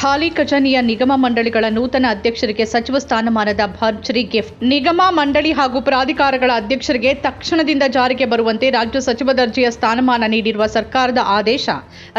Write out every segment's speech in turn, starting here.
ಖಾಲಿ ಖಜಾನೆಯ ನಿಗಮ ಮಂಡಳಿಗಳ ನೂತನ ಅಧ್ಯಕ್ಷರಿಗೆ ಸಚಿವ ಸ್ಥಾನಮಾನದ ಭರ್ಜರಿ ಗಿಫ್ಟ್. ನಿಗಮ ಮಂಡಳಿ ಹಾಗೂ ಪ್ರಾಧಿಕಾರಗಳ ಅಧ್ಯಕ್ಷರಿಗೆ ತಕ್ಷಣದಿಂದ ಜಾರಿಗೆ ಬರುವಂತೆ ರಾಜ್ಯ ಸಚಿವ ದರ್ಜೆಯ ಸ್ಥಾನಮಾನ ನೀಡಿರುವ ಸರ್ಕಾರದ ಆದೇಶ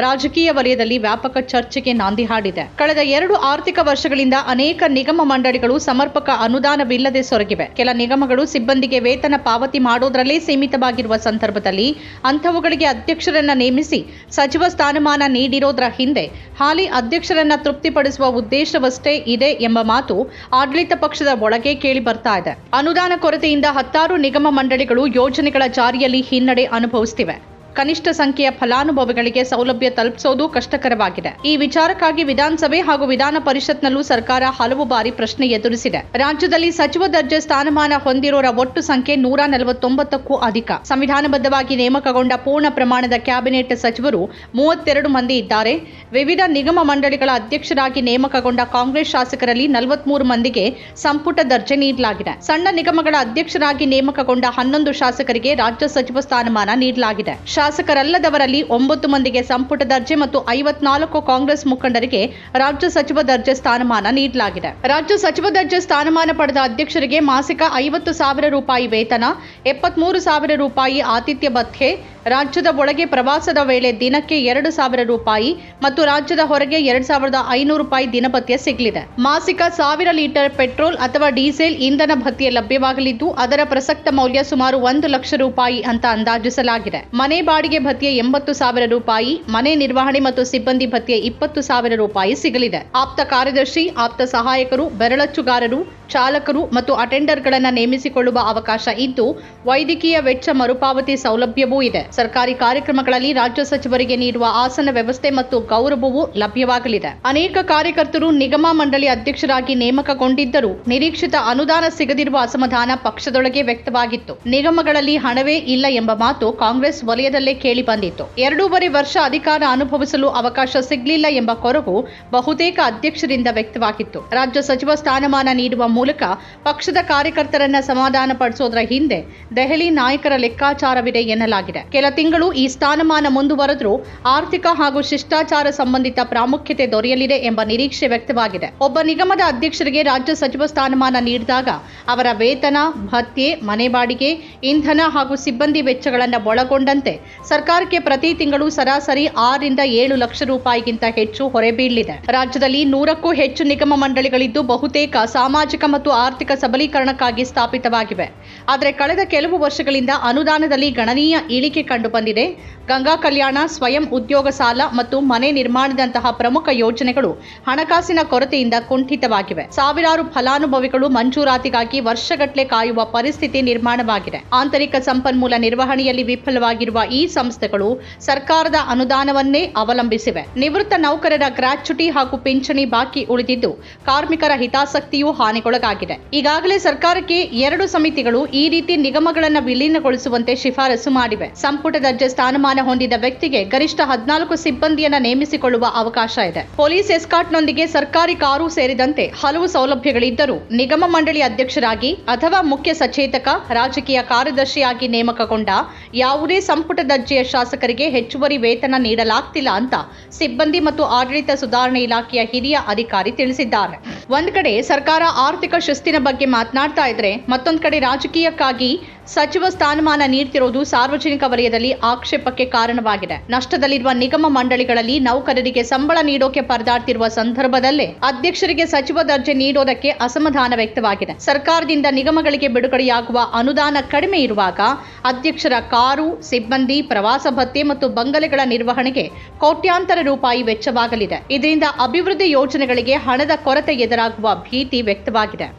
ರಾಜಕೀಯ ವಲಯದಲ್ಲಿ ವ್ಯಾಪಕ ಚರ್ಚೆಗೆ ನಾಂದಿ ಹಾಡಿದೆ. ಕಳೆದ ಎರಡು ಆರ್ಥಿಕ ವರ್ಷಗಳಿಂದ ಅನೇಕ ನಿಗಮ ಮಂಡಳಿಗಳು ಸಮರ್ಪಕ ಅನುದಾನವಿಲ್ಲದೆ ಸೊರಗಿವೆ. ಕೆಲ ನಿಗಮಗಳು ಸಿಬ್ಬಂದಿಗೆ ವೇತನ ಪಾವತಿ ಮಾಡೋದ್ರಲ್ಲೇ ಸೀಮಿತವಾಗಿರುವ ಸಂದರ್ಭದಲ್ಲಿ ಅಂಥವುಗಳಿಗೆ ಅಧ್ಯಕ್ಷರನ್ನ ನೇಮಿಸಿ ಸಚಿವ ಸ್ಥಾನಮಾನ ನೀಡಿರೋದ್ರ ಹಿಂದೆ ಹಾಲಿ ಅಧ್ಯಕ್ಷರನ್ನ ತೃಪ್ತಿಪಡಿಸುವ ಉದ್ದೇಶವಷ್ಟೇ ಇದೆ ಎಂಬ ಮಾತು ಆಡಳಿತ ಪಕ್ಷದ ಒಳಗೆ ಕೇಳಿ ಬರ್ತಾ ಇದೆ. ಅನುದಾನ ಕೊರತೆಯಿಂದ ಹತ್ತಾರು ನಿಗಮ ಮಂಡಳಿಗಳು ಯೋಜನೆಗಳ ಜಾರಿಯಲ್ಲಿ ಹಿನ್ನಡೆ ಅನುಭವಿಸುತ್ತಿವೆ ಕನಿಷ್ಠ ಸಂಖ್ಯೆಯ ಫಲಾನುಭವಿಗಳಿಗೆ ಸೌಲಭ್ಯ ತಲುಪಿಸೋದು ಕಷ್ಟಕರವಾಗಿದೆ. ಈ ವಿಚಾರಕ್ಕಾಗಿ ವಿಧಾನಸಭೆ ಹಾಗೂ ವಿಧಾನ ಪರಿಷತ್ನಲ್ಲೂ ಸರ್ಕಾರ ಹಲವು ಬಾರಿ ಪ್ರಶ್ನೆ ಎದುರಿಸಿದೆ. ರಾಜ್ಯದಲ್ಲಿ ಸಚಿವ ದರ್ಜೆ ಸ್ಥಾನಮಾನ ಹೊಂದಿರೋರ ಒಟ್ಟು ಸಂಖ್ಯೆ ನೂರ ನಲವತ್ತೊಂಬತ್ತಕ್ಕೂ ಅಧಿಕ. ಸಂವಿಧಾನಬದ್ಧವಾಗಿ ನೇಮಕಗೊಂಡ ಪೂರ್ಣ ಪ್ರಮಾಣದ ಕ್ಯಾಬಿನೆಟ್ ಸಚಿವರು ಮೂವತ್ತೆರಡು ಮಂದಿ ಇದ್ದಾರೆ. ವಿವಿಧ ನಿಗಮ ಮಂಡಳಿಗಳ ಅಧ್ಯಕ್ಷರಾಗಿ ನೇಮಕಗೊಂಡ ಕಾಂಗ್ರೆಸ್ ಶಾಸಕರಲ್ಲಿ ನಲವತ್ಮೂರು ಮಂದಿಗೆ ಸಂಪುಟ ದರ್ಜೆ ನೀಡಲಾಗಿದೆ. ಸಣ್ಣ ನಿಗಮಗಳ ಅಧ್ಯಕ್ಷರಾಗಿ ನೇಮಕಗೊಂಡ ಹನ್ನೊಂದು ಶಾಸಕರಿಗೆ ರಾಜ್ಯ ಸಚಿವ ಸ್ಥಾನಮಾನ ನೀಡಲಾಗಿದೆ. ಶಾಸಕರಲ್ಲದವರಲ್ಲಿ ಒಂಬತ್ತು ಮಂದಿಗೆ ಸಂಪುಟ ದರ್ಜೆ ಮತ್ತು ಐವತ್ನಾಲ್ಕು ಕಾಂಗ್ರೆಸ್ ಮುಖಂಡರಿಗೆ ರಾಜ್ಯ ಸಚಿವ ದರ್ಜೆ ಸ್ಥಾನಮಾನ ನೀಡಲಾಗಿದೆ. ರಾಜ್ಯ ಸಚಿವ ದರ್ಜೆ ಸ್ಥಾನಮಾನ ಪಡೆದ ಅಧ್ಯಕ್ಷರಿಗೆ ಮಾಸಿಕ ಐವತ್ತು ಸಾವಿರ ರೂಪಾಯಿ ವೇತನ, ಎಪ್ಪತ್ಮೂರು ಸಾವಿರ ರೂಪಾಯಿ ಆತಿಥ್ಯ ಭತ್ಯೆ ರಾಜ್ಯದ ಒಳಗೆ ಪ್ರವಾಸದ ವೇಳೆ ದಿನಕ್ಕೆ ಎರಡು ಸಾವಿರ ರೂಪಾಯಿ ಮತ್ತು ರಾಜ್ಯದ ಹೊರಗೆ ಎರಡು ಸಾವಿರದ ಐನೂರು ರೂಪಾಯಿ ದಿನಭತ್ಯೆ ಸಿಗಲಿದೆ. ಮಾಸಿಕ ಸಾವಿರ ಲೀಟರ್ ಪೆಟ್ರೋಲ್ ಅಥವಾ ಡೀಸೆಲ್ ಇಂಧನ ಭತ್ಯೆ ಲಭ್ಯವಾಗಲಿದ್ದು, ಅದರ ಪ್ರಸಕ್ತ ಮೌಲ್ಯ ಸುಮಾರು ಒಂದು ಲಕ್ಷ ರೂಪಾಯಿ ಅಂತ ಅಂದಾಜಿಸಲಾಗಿದೆ. ಮನೆ ಬಾಡಿಗೆ ಭತ್ಯೆ ಎಂಬತ್ತು ಸಾವಿರ ರೂಪಾಯಿ, ಮನೆ ನಿರ್ವಹಣೆ ಮತ್ತು ಸಿಬ್ಬಂದಿ ಭತ್ಯೆ ಇಪ್ಪತ್ತು ಸಾವಿರ ರೂಪಾಯಿ ಸಿಗಲಿದೆ. ಆಪ್ತ ಕಾರ್ಯದರ್ಶಿ, ಆಪ್ತ ಸಹಾಯಕರು, ಬೆರಳಚ್ಚುಗಾರರು, ಚಾಲಕರು ಮತ್ತು ಅಟೆಂಡರ್ಗಳನ್ನು ನೇಮಿಸಿಕೊಳ್ಳುವ ಅವಕಾಶ ಇದ್ದು, ವೈದ್ಯಕೀಯ ವೆಚ್ಚ ಮರುಪಾವತಿ ಸೌಲಭ್ಯವೂ ಇದೆ. ಸರ್ಕಾರಿ ಕಾರ್ಯಕ್ರಮಗಳಲ್ಲಿ ರಾಜ್ಯ ಸಚಿವರಿಗೆ ನೀಡುವ ಆಸನ ವ್ಯವಸ್ಥೆ ಮತ್ತು ಗೌರವವೂ ಲಭ್ಯವಾಗಲಿದೆ. ಅನೇಕ ಕಾರ್ಯಕರ್ತರು ನಿಗಮ ಮಂಡಳಿ ಅಧ್ಯಕ್ಷರಾಗಿ ನೇಮಕಗೊಂಡಿದ್ದರೂ ನಿರೀಕ್ಷಿತ ಅನುದಾನ ಸಿಗದಿರುವ ಅಸಮಾಧಾನ ಪಕ್ಷದೊಳಗೆ ವ್ಯಕ್ತವಾಗಿತ್ತು. ನಿಗಮಗಳಲ್ಲಿ ಹಣವೇ ಇಲ್ಲ ಎಂಬ ಮಾತು ಕಾಂಗ್ರೆಸ್ ವಲಯದಲ್ಲೇ ಕೇಳಿ ಬಂದಿತ್ತು. ಎರಡೂವರೆ ವರ್ಷ ಅಧಿಕಾರ ಅನುಭವಿಸಲು ಅವಕಾಶ ಸಿಗಲಿಲ್ಲ ಎಂಬ ಕೊರಗು ಬಹುತೇಕ ಅಧ್ಯಕ್ಷರಿಂದ ವ್ಯಕ್ತವಾಗಿತ್ತು. ರಾಜ್ಯ ಸಚಿವ ಸ್ಥಾನಮಾನ ನೀಡುವ ಮೂಲಕ ಪಕ್ಷದ ಕಾರ್ಯಕರ್ತರನ್ನ ಸಮಾಧಾನ ಪಡಿಸೋದ್ರ ಹಿಂದೆ ದೆಹಲಿ ನಾಯಕರ ಲೆಕ್ಕಾಚಾರವಿದೆ ಎನ್ನಲಾಗಿದೆ. ಕೆಲ ತಿಂಗಳು ಈ ಸ್ಥಾನಮಾನ ಮುಂದುವರೆದರೂ ಆರ್ಥಿಕ ಹಾಗೂ ಶಿಷ್ಟಾಚಾರ ಸಂಬಂಧಿತ ಪ್ರಾಮುಖ್ಯತೆ ದೊರೆಯಲಿದೆ ಎಂಬ ನಿರೀಕ್ಷೆ ವ್ಯಕ್ತವಾಗಿದೆ. ಒಬ್ಬ ನಿಗಮದ ಅಧ್ಯಕ್ಷರಿಗೆ ರಾಜ್ಯ ಸಚಿವ ಸ್ಥಾನಮಾನ ನೀಡಿದಾಗ ಅವರ ವೇತನ, ಭತ್ಯೆ, ಮನೆ ಬಾಡಿಗೆ, ಇಂಧನ ಹಾಗೂ ಸಿಬ್ಬಂದಿ ವೆಚ್ಚಗಳನ್ನು ಒಳಗೊಂಡಂತೆ ಸರ್ಕಾರಕ್ಕೆ ಪ್ರತಿ ತಿಂಗಳು ಸರಾಸರಿ ಆರರಿಂದ ಏಳು ಲಕ್ಷ ರೂಪಾಯಿಗಿಂತ ಹೆಚ್ಚು ಹೊರೆ ಬೀಳಲಿದೆ. ರಾಜ್ಯದಲ್ಲಿ ನೂರಕ್ಕೂ ಹೆಚ್ಚು ನಿಗಮ ಮಂಡಳಿಗಳಿದ್ದು ಬಹುತೇಕ ಸಾಮಾಜಿಕ ಮತ್ತು ಆರ್ಥಿಕ ಸಬಲೀಕರಣಕ್ಕಾಗಿ ಸ್ಥಾಪಿತವಾಗಿವೆ. ಆದರೆ ಕಳೆದ ಕೆಲವು ವರ್ಷಗಳಿಂದ ಅನುದಾನದಲ್ಲಿ ಗಣನೀಯ ಇಳಿಕೆ ಕಂಡು ಬಂದಿದೆ ಗಂಗಾ ಕಲ್ಯಾಣ, ಸ್ವಯಂ ಉದ್ಯೋಗ ಸಾಲ ಮತ್ತು ಮನೆ ನಿರ್ಮಾಣದಂತಹ ಪ್ರಮುಖ ಯೋಜನೆಗಳು ಹಣಕಾಸಿನ ಕೊರತೆಯಿಂದ ಕುಂಠಿತವಾಗಿವೆ. ಸಾವಿರಾರು ಫಲಾನುಭವಿಗಳು ಮಂಜೂರಾತಿಗಾಗಿ ವರ್ಷಗಟ್ಟಲೆ ಕಾಯುವ ಪರಿಸ್ಥಿತಿ ನಿರ್ಮಾಣವಾಗಿದೆ. ಆಂತರಿಕ ಸಂಪನ್ಮೂಲ ನಿರ್ವಹಣೆಯಲ್ಲಿ ವಿಫಲವಾಗಿರುವ ಈ ಸಂಸ್ಥೆಗಳು ಸರ್ಕಾರದ ಅನುದಾನವನ್ನೇ ಅವಲಂಬಿಸಿವೆ. ನಿವೃತ್ತ ನೌಕರರ ಗ್ರಾಚ್ಯುಟಿ ಹಾಗೂ ಪಿಂಚಣಿ ಬಾಕಿ ಉಳಿದಿದ್ದು ಕಾರ್ಮಿಕರ ಹಿತಾಸಕ್ತಿಯೂ ಹಾನಿಗೊಳಗಾಗಿದೆ. ಈಗಾಗಲೇ ಸರ್ಕಾರಕ್ಕೆ ಎರಡು ಸಮಿತಿಗಳು ಈ ರೀತಿ ನಿಗಮಗಳನ್ನು ವಿಲೀನಗೊಳಿಸುವಂತೆ ಶಿಫಾರಸು ಮಾಡಿವೆ. ಸಂಪುಟ ದರ್ಜೆ ಸ್ಥಾನಮಾನ ಹೊಂದಿದ ವ್ಯಕ್ತಿಗೆ ಗರಿಷ್ಠ ಹದಿನಾಲ್ಕು ಸಿಬ್ಬಂದಿಯನ್ನ ನೇಮಿಸಿಕೊಳ್ಳುವ ಅವಕಾಶ ಇದೆ. ಪೊಲೀಸ್ ಎಸ್ಕಾಟ್ನೊಂದಿಗೆ ಸರ್ಕಾರಿ ಕಾರು ಸೇರಿದಂತೆ ಹಲವು ಸೌಲಭ್ಯಗಳಿದ್ದರೂ ನಿಗಮ ಮಂಡಳಿ ಅಧ್ಯಕ್ಷರಾಗಿ ಅಥವಾ ಮುಖ್ಯ ಸಚೇತಕ, ರಾಜಕೀಯ ಕಾರ್ಯದರ್ಶಿಯಾಗಿ ನೇಮಕಗೊಂಡ ಯಾವುದೇ ಸಂಪುಟ ದರ್ಜೆಯ ಶಾಸಕರಿಗೆ ಹೆಚ್ಚುವರಿ ವೇತನ ನೀಡಲಾಗ್ತಿಲ್ಲ ಅಂತ ಸಿಬ್ಬಂದಿ ಮತ್ತು ಆಡಳಿತ ಸುಧಾರಣೆ ಇಲಾಖೆಯ ಹಿರಿಯ ಅಧಿಕಾರಿ ತಿಳಿಸಿದ್ದಾರೆ. ಒಂದ್ ಕಡೆ ಸರ್ಕಾರ ಆರ್ಥಿಕ ಶಿಸ್ತಿನ ಬಗ್ಗೆ ಮಾತನಾಡ್ತಾ ಇದ್ರೆ ಮತ್ತೊಂದ್ ಕಡೆ ರಾಜಕೀಯಕ್ಕಾಗಿ ಸಚಿವ ಸ್ಥಾನಮಾನ ನೀಡ್ತಿರೋದು ಸಾರ್ವಜನಿಕ ವಲಯದಲ್ಲಿ ಆಕ್ಷೇಪಕ್ಕೆ ಕಾರಣವಾಗಿದೆ. ನಷ್ಟದಲ್ಲಿರುವ ನಿಗಮ ಮಂಡಳಿಗಳಲ್ಲಿ ನೌಕರರಿಗೆ ಸಂಬಳ ನೀಡೋಕೆ ಪರದಾಡ್ತಿರುವ ಸಂದರ್ಭದಲ್ಲೇ ಅಧ್ಯಕ್ಷರಿಗೆ ಸಚಿವ ದರ್ಜೆ ನೀಡೋದಕ್ಕೆ ಅಸಮಾಧಾನ ವ್ಯಕ್ತವಾಗಿದೆ. ಸರ್ಕಾರದಿಂದ ನಿಗಮಗಳಿಗೆ ಬಿಡುಗಡೆಯಾಗುವ ಅನುದಾನ ಕಡಿಮೆ ಇರುವಾಗ ಅಧ್ಯಕ್ಷರ ಕಾರು, ಸಿಬ್ಬಂದಿ, ಪ್ರವಾಸ ಭತ್ಯೆ ಮತ್ತು ಬಂಗಲೆಗಳ ನಿರ್ವಹಣೆಗೆ ಕೋಟ್ಯಾಂತರ ರೂಪಾಯಿ ವೆಚ್ಚವಾಗಲಿದೆ. ಇದರಿಂದ ಅಭಿವೃದ್ಧಿ ಯೋಜನೆಗಳಿಗೆ ಹಣದ ಕೊರತೆ ಎದುರಾಗುವ ಭೀತಿ ವ್ಯಕ್ತವಾಗಿದೆ.